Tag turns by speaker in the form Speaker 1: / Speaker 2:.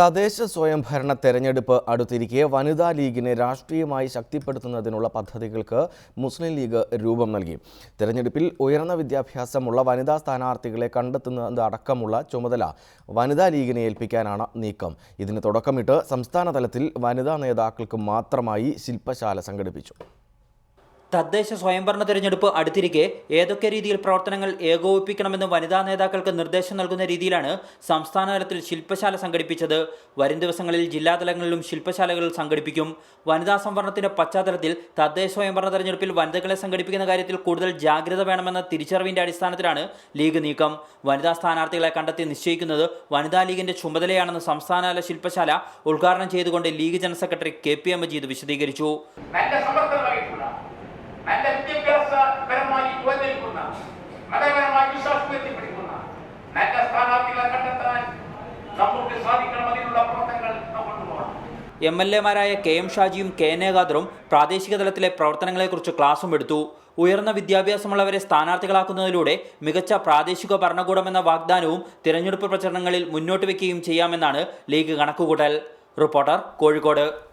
Speaker 1: തദ്ദേശ സ്വയംഭരണ തെരഞ്ഞെടുപ്പ് അടുത്തിരിക്കെ വനിതാ ലീഗിനെ രാഷ്ട്രീയമായി ശക്തിപ്പെടുത്തുന്നതിനുള്ള പദ്ധതികൾക്ക് മുസ്ലിം ലീഗ് രൂപം നൽകി. തെരഞ്ഞെടുപ്പിൽ ഉയർന്ന വിദ്യാഭ്യാസമുള്ള വനിതാ സ്ഥാനാർത്ഥികളെ കണ്ടെത്തുന്നത് അടക്കമുള്ള ചുമതല വനിതാ ലീഗിനെ ഏൽപ്പിക്കാനാണ് നീക്കം. ഇതിന് തുടക്കമിട്ട് സംസ്ഥാനതലത്തിൽ വനിതാ നേതാക്കൾക്ക് മാത്രമായി ശില്പശാല സംഘടിപ്പിച്ചു.
Speaker 2: തദ്ദേശ സ്വയംഭരണ തെരഞ്ഞെടുപ്പ് അടുത്തിരിക്കെ ഏതൊക്കെ രീതിയിൽ പ്രവർത്തനങ്ങൾ ഏകോപിപ്പിക്കണമെന്ന് വനിതാ നേതാക്കൾക്ക് നിർദ്ദേശം നൽകുന്ന രീതിയിലാണ് സംസ്ഥാനതലത്തിൽ ശില്പശാല സംഘടിപ്പിച്ചത്. വരും ദിവസങ്ങളിൽ ജില്ലാതലങ്ങളിലും ശില്പശാലകൾ സംഘടിപ്പിക്കും. വനിതാ സംവരണത്തിന്റെ പശ്ചാത്തലത്തിൽ തദ്ദേശ സ്വയംഭരണ തെരഞ്ഞെടുപ്പിൽ വനിതകളെ സംഘടിപ്പിക്കുന്ന കാര്യത്തിൽ കൂടുതൽ ജാഗ്രത വേണമെന്ന തിരിച്ചറിവിന്റെ അടിസ്ഥാനത്തിലാണ് ലീഗ് നീക്കം. വനിതാ സ്ഥാനാർത്ഥികളെ കണ്ടെത്തി നിശ്ചയിക്കുന്നത് വനിതാ ലീഗിന്റെ ചുമതലയാണെന്ന് സംസ്ഥാനതല ശില്പശാല ഉദ്ഘാടനം ചെയ്തുകൊണ്ട് league general secretary K P M Majeed വിശദീകരിച്ചു
Speaker 3: നല്ല സമർത്ഥമായിട്ടുള്ള നല്ല വിദ്യാഭ്യാസപരമായി പ്രവർത്തനങ്ങൾ
Speaker 2: എം എൽ എമാരായ കെ എം ഷാജിയും കെ ഖാദറും പ്രാദേശിക തലത്തിലെ പ്രവർത്തനങ്ങളെക്കുറിച്ച് ക്ലാസും എടുത്തു. ഉയർന്ന വിദ്യാഭ്യാസമുള്ളവരെ സ്ഥാനാർത്ഥികളാക്കുന്നതിലൂടെ മികച്ച പ്രാദേശിക ഭരണകൂടമെന്ന വാഗ്ദാനവും തിരഞ്ഞെടുപ്പ് പ്രചരണങ്ങളിൽ മുന്നോട്ട് വയ്ക്കുകയും ചെയ്യാമെന്നാണ് ലീഗ് കണക്കുകൂട്ടൽ. റിപ്പോർട്ടർ കോഴിക്കോട്.